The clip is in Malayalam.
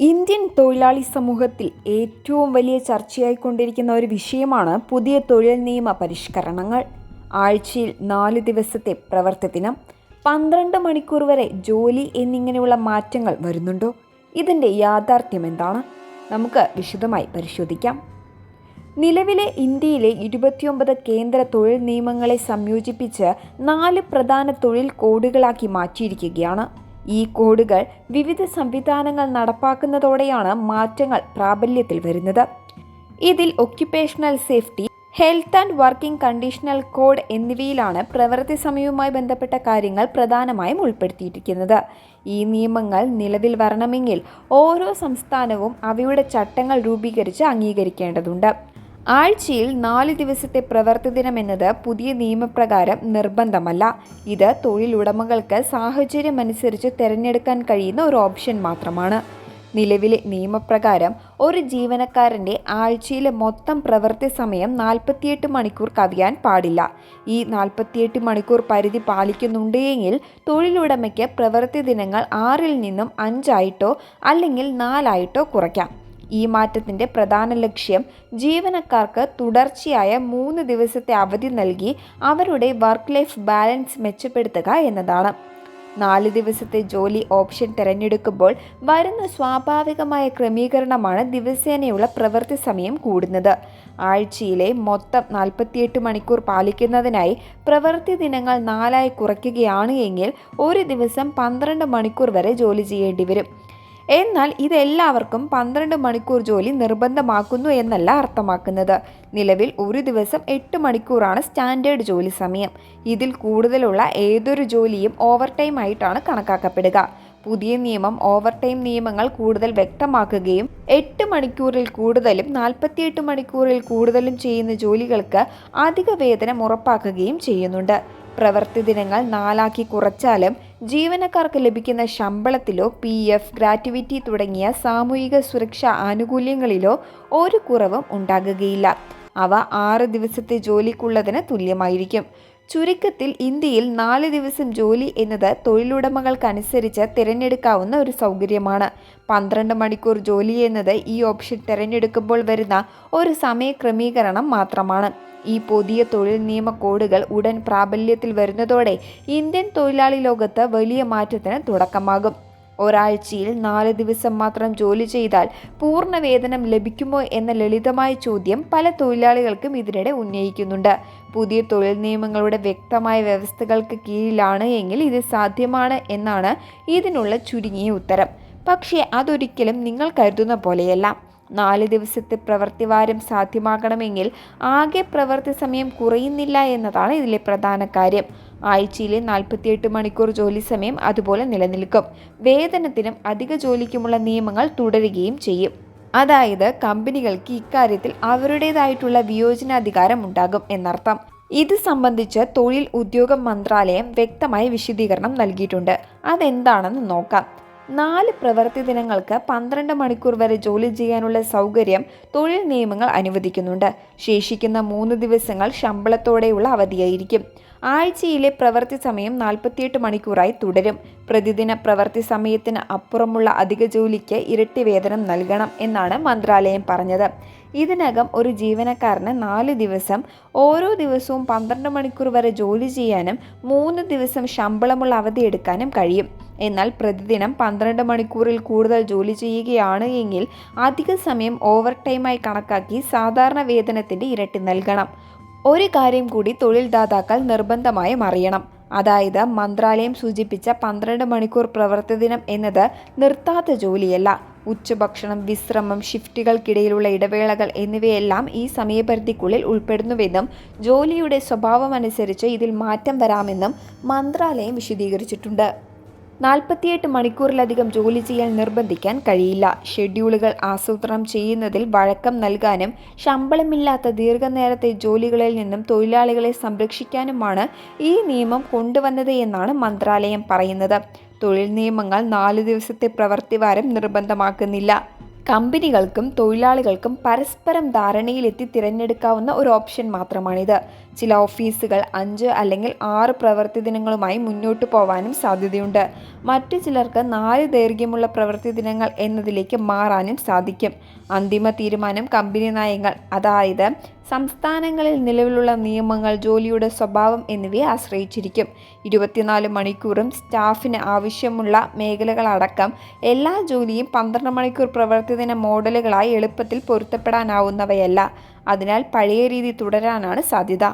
ഇന്ത്യൻ തൊഴിലാളി സമൂഹത്തിൽ ഏറ്റവും വലിയ ചർച്ചയായിക്കൊണ്ടിരിക്കുന്ന ഒരു വിഷയമാണ് പുതിയ തൊഴിൽ നിയമ പരിഷ്കരണങ്ങൾ. ആഴ്ചയിൽ നാല് ദിവസത്തെ പ്രവർത്തി ദിനം പന്ത്രണ്ട് മണിക്കൂർ വരെ ജോലി എന്നിങ്ങനെയുള്ള മാറ്റങ്ങൾ വരുന്നുണ്ടോ? ഇതിന്റെ യാഥാർത്ഥ്യം എന്താണ്? നമുക്ക് വിശദമായി പരിശോധിക്കാം. നിലവിലെ ഇന്ത്യയിലെ ഇരുപത്തിയൊമ്പത് കേന്ദ്ര തൊഴിൽ നിയമങ്ങളെ സംയോജിപ്പിച്ച് നാല് പ്രധാന തൊഴിൽ കോഡുകളാക്കി മാറ്റിയിരിക്കുകയാണ്. ഈ കോഡുകൾ വിവിധ സംവിധാനങ്ങൾ നടപ്പാക്കുന്നതോടെയാണ് മാറ്റങ്ങൾ പ്രാബല്യത്തിൽ വരുന്നത്. ഇതിൽ occupational safety health and working conditional code എന്നിവയിലാണ് പ്രവൃത്തി സമയവുമായി ബന്ധപ്പെട്ട കാര്യങ്ങൾ പ്രധാനമായും ഉൾപ്പെടുത്തിയിരിക്കുന്നത്. ഈ നിയമങ്ങൾ നിലവിൽ വരണമെങ്കിൽ ഓരോ സംസ്ഥാനവും അവയുടെ ചട്ടങ്ങൾ രൂപീകരിച്ച് അംഗീകരിക്കേണ്ടതുണ്ട്. ആഴ്ചയിൽ നാല് ദിവസത്തെ പ്രവർത്തി ദിനം എന്നത് പുതിയ നിയമപ്രകാരം നിർബന്ധമല്ല. ഇത് തൊഴിലുടമകൾക്ക് സാഹചര്യമനുസരിച്ച് തിരഞ്ഞെടുക്കാൻ കഴിയുന്ന ഒരു ഓപ്ഷൻ മാത്രമാണ്. നിലവിലെ നിയമപ്രകാരം ഒരു ജീവനക്കാരന്റെ ആഴ്ചയിലെ മൊത്തം പ്രവൃത്തി സമയം നാൽപ്പത്തിയെട്ട് മണിക്കൂർ കവിയാൻ പാടില്ല. ഈ നാൽപ്പത്തിയെട്ട് മണിക്കൂർ പരിധി പാലിക്കുന്നുണ്ടെങ്കിൽ തൊഴിലുടമയ്ക്ക് പ്രവൃത്തി ദിനങ്ങൾ ആറിൽ നിന്നും അഞ്ചായിട്ടോ അല്ലെങ്കിൽ നാലായിട്ടോ കുറയ്ക്കാം. ഈ മാറ്റത്തിന്റെ പ്രധാന ലക്ഷ്യം ജീവനക്കാർക്ക് തുടർച്ചയായ മൂന്ന് ദിവസത്തെ അവധി നൽകി അവരുടെ വർക്ക് ലൈഫ് ബാലൻസ് മെച്ചപ്പെടുത്തുക എന്നതാണ്. നാല് ദിവസത്തെ ജോലി ഓപ്ഷൻ തിരഞ്ഞെടുക്കുമ്പോൾ വരുന്ന സ്വാഭാവികമായ ക്രമീകരണമാണ് ദിവസേനയുള്ള പ്രവൃത്തി സമയം കൂടുന്നത്. ആഴ്ചയിലെ മൊത്തം നാൽപ്പത്തിയെട്ട് മണിക്കൂർ പാലിക്കുന്നതിനായി പ്രവൃത്തി ദിനങ്ങൾ നാലായി കുറയ്ക്കുകയാണ് എങ്കിൽ ഒരു ദിവസം പന്ത്രണ്ട് മണിക്കൂർ വരെ ജോലി ചെയ്യേണ്ടി വരും. എന്നാൽ ഇതെല്ലാവർക്കും പന്ത്രണ്ട് മണിക്കൂർ ജോലി നിർബന്ധമാക്കുന്നു എന്നല്ല അർത്ഥമാക്കുന്നത്. നിലവിൽ ഒരു ദിവസം എട്ട് മണിക്കൂറാണ് സ്റ്റാൻഡേർഡ് ജോലി സമയം. ഇതിൽ കൂടുതലുള്ള ഏതൊരു ജോലിയും ഓവർ ടൈം ആയിട്ടാണ് കണക്കാക്കപ്പെടുക. പുതിയ നിയമം ഓവർ ടൈം നിയമങ്ങൾ കൂടുതൽ വ്യക്തമാക്കുകയും എട്ട് മണിക്കൂറിൽ കൂടുതലും നാൽപ്പത്തിയെട്ട് മണിക്കൂറിൽ കൂടുതലും ചെയ്യുന്ന ജോലികൾക്ക് അധിക വേതനം ഉറപ്പാക്കുകയും ചെയ്യുന്നുണ്ട്. പ്രവൃത്തി ദിനങ്ങൾ നാലാക്കി കുറച്ചാലും ജീവനക്കാർക്ക് ലഭിക്കുന്ന ശമ്പളത്തിലോ പി എഫ് ഗ്രാറ്റുവിറ്റി തുടങ്ങിയ സാമൂഹിക സുരക്ഷാ ആനുകൂല്യങ്ങളിലോ ഒരു കുറവും ഉണ്ടാകുകയില്ല. അവ ആറ് ദിവസത്തെ ജോലിക്കുള്ളതിന് തുല്യമായിരിക്കും. ചുരുക്കത്തിൽ ഇന്ത്യയിൽ നാല് ദിവസം ജോലി എന്നത് തൊഴിലുടമകൾക്കനുസരിച്ച് തിരഞ്ഞെടുക്കാവുന്ന ഒരു സൗകര്യമാണ്. പന്ത്രണ്ട് മണിക്കൂർ ജോലി എന്നത് ഈ ഓപ്ഷൻ തിരഞ്ഞെടുക്കുമ്പോൾ വരുന്ന ഒരു സമയ ക്രമീകരണം മാത്രമാണ്. ഈ പുതിയ തൊഴിൽ നിയമ കോഡുകൾ ഉടൻ പ്രാബല്യത്തിൽ വരുന്നതോടെ ഇന്ത്യൻ തൊഴിലാളി ലോകത്ത് വലിയ മാറ്റത്തിന് തുടക്കമാകും. ഒരാഴ്ചയിൽ നാല് ദിവസം മാത്രം ജോലി ചെയ്താൽ പൂർണ വേതനം ലഭിക്കുമോ എന്ന ലളിതമായ ചോദ്യം പല തൊഴിലാളികൾക്കും ഇതിനിടെ ഉന്നയിക്കുന്നുണ്ട്. പുതിയ തൊഴിൽ നിയമങ്ങളുടെ വ്യക്തമായ വ്യവസ്ഥകൾക്ക് കീഴിലാണ് എങ്കിൽ ഇത് സാധ്യമാണ് എന്നാണ് ഇതിനുള്ള ചുരുങ്ങിയ ഉത്തരം. പക്ഷേ അതൊരിക്കലും നിങ്ങൾ കരുതുന്ന പോലെയല്ല. നാല് ദിവസത്തെ പ്രവൃത്തിവാരം സാധ്യമാകണമെങ്കിൽ ആകെ പ്രവൃത്തി സമയം കുറയുന്നില്ല എന്നതാണ് ഇതിലെ പ്രധാന കാര്യം. ആഴ്ചയിലെ നാൽപ്പത്തിയെട്ട് മണിക്കൂർ ജോലി സമയം അതുപോലെ നിലനിൽക്കും. വേതനത്തിനും അധിക ജോലിക്കുമുള്ള നിയമങ്ങൾ തുടരുകയും ചെയ്യും. അതായത് കമ്പനികൾക്ക് ഇക്കാര്യത്തിൽ അവരുടേതായിട്ടുള്ള വിയോജനാധികാരം ഉണ്ടാകും എന്നർത്ഥം. ഇത് സംബന്ധിച്ച് തൊഴിൽ ഉദ്യോഗ മന്ത്രാലയം വ്യക്തമായ വിശദീകരണം നൽകിയിട്ടുണ്ട്. അതെന്താണെന്ന് നോക്കാം. നാല് പ്രവൃത്തി ദിനങ്ങൾക്ക് പന്ത്രണ്ട് മണിക്കൂർ വരെ ജോലി ചെയ്യാനുള്ള സൗകര്യം തൊഴിൽ നിയമങ്ങൾ അനുവദിക്കുന്നുണ്ട്. ശേഷിക്കുന്ന മൂന്ന് ദിവസങ്ങൾ ശമ്പളത്തോടെയുള്ള അവധിയായിരിക്കും. ആഴ്ചയിലെ പ്രവൃത്തി സമയം നാൽപ്പത്തിയെട്ട് മണിക്കൂറായി തുടരും. പ്രതിദിന പ്രവൃത്തി സമയത്തിന് അപ്പുറമുള്ള അധിക ജോലിക്ക് ഇരട്ടി വേതനം നൽകണം എന്നാണ് മന്ത്രാലയം പറഞ്ഞത്. ഇതിനകം ഒരു ജീവനക്കാരന് നാല് ദിവസം ഓരോ ദിവസവും പന്ത്രണ്ട് മണിക്കൂർ വരെ ജോലി ചെയ്യാനും മൂന്ന് ദിവസം ശമ്പളമുള്ള അവധി എടുക്കാനും കഴിയും. എന്നാൽ പ്രതിദിനം പന്ത്രണ്ട് മണിക്കൂറിൽ കൂടുതൽ ജോലി ചെയ്യുകയാണ് എങ്കിൽ അധിക സമയം ഓവർ ടൈമായി കണക്കാക്കി സാധാരണ വേതനത്തിന്റെ ഇരട്ടി നൽകണം. ഒരു കാര്യം കൂടി തൊഴിൽദാതാക്കൾ നിർബന്ധമായും അറിയണം. അതായത് മന്ത്രാലയം സൂചിപ്പിച്ച പന്ത്രണ്ട് മണിക്കൂർ പ്രവൃത്തി ദിനം എന്നത് നിർത്താത്ത ജോലിയല്ല. ഉച്ചഭക്ഷണം വിശ്രമം ഷിഫ്റ്റുകൾക്കിടയിലുള്ള ഇടവേളകൾ എന്നിവയെല്ലാം ഈ സമയപരിധിക്കുള്ളിൽ ഉൾപ്പെടുന്നുവെന്നും ജോലിയുടെ സ്വഭാവമനുസരിച്ച് ഇതിൽ മാറ്റം വരാമെന്നും മന്ത്രാലയം വിശദീകരിച്ചിട്ടുണ്ട്. നാൽപ്പത്തിയെട്ട് മണിക്കൂറിലധികം ജോലി ചെയ്യാൻ നിർബന്ധിക്കാൻ കഴിയില്ല. ഷെഡ്യൂളുകൾ ആസൂത്രണം ചെയ്യുന്നതിൽ വഴക്കം നൽകാനും ശമ്പളമില്ലാത്ത ദീർഘനേരത്തെ ജോലികളിൽ നിന്നും തൊഴിലാളികളെ സംരക്ഷിക്കാനുമാണ് ഈ നിയമം കൊണ്ടുവന്നത് എന്നാണ് മന്ത്രാലയം പറയുന്നത്. തൊഴിൽ നിയമങ്ങൾ നാല് ദിവസത്തെ പ്രവൃത്തിവാരം നിർബന്ധമാക്കുന്നില്ല. കമ്പനികൾക്കും തൊഴിലാളികൾക്കും പരസ്പരം ധാരണയിലെത്തി തിരഞ്ഞെടുക്കാവുന്ന ഒരു ഓപ്ഷൻ മാത്രമാണിത്. ചില ഓഫീസുകൾ അഞ്ച് അല്ലെങ്കിൽ ആറ് പ്രവൃത്തി ദിനങ്ങളുമായി മുന്നോട്ട് പോവാനും സാധ്യതയുണ്ട്. മറ്റു ചിലർക്ക് നാല് ദൈർഘ്യമുള്ള പ്രവൃത്തി ദിനങ്ങൾ എന്നതിലേക്ക് മാറാനും സാധിക്കും. അന്തിമ തീരുമാനം കമ്പനി നയങ്ങൾ അതായത് സംസ്ഥാനങ്ങളിൽ നിലവിലുള്ള നിയമങ്ങൾ ജോലിയുടെ സ്വഭാവം എന്നിവയെ ആശ്രയിച്ചിരിക്കും. ഇരുപത്തിനാല് മണിക്കൂറും സ്റ്റാഫിന് ആവശ്യമുള്ള മേഖലകളടക്കം എല്ലാ ജോലിയും പന്ത്രണ്ട് മണിക്കൂർ പ്രവർത്തിദിന മോഡലുകളായി എളുപ്പത്തിൽ പൊരുത്തപ്പെടാനാവുന്നവയല്ല. അതിനാൽ പഴയ രീതി തുടരാനാണ് സാധ്യത.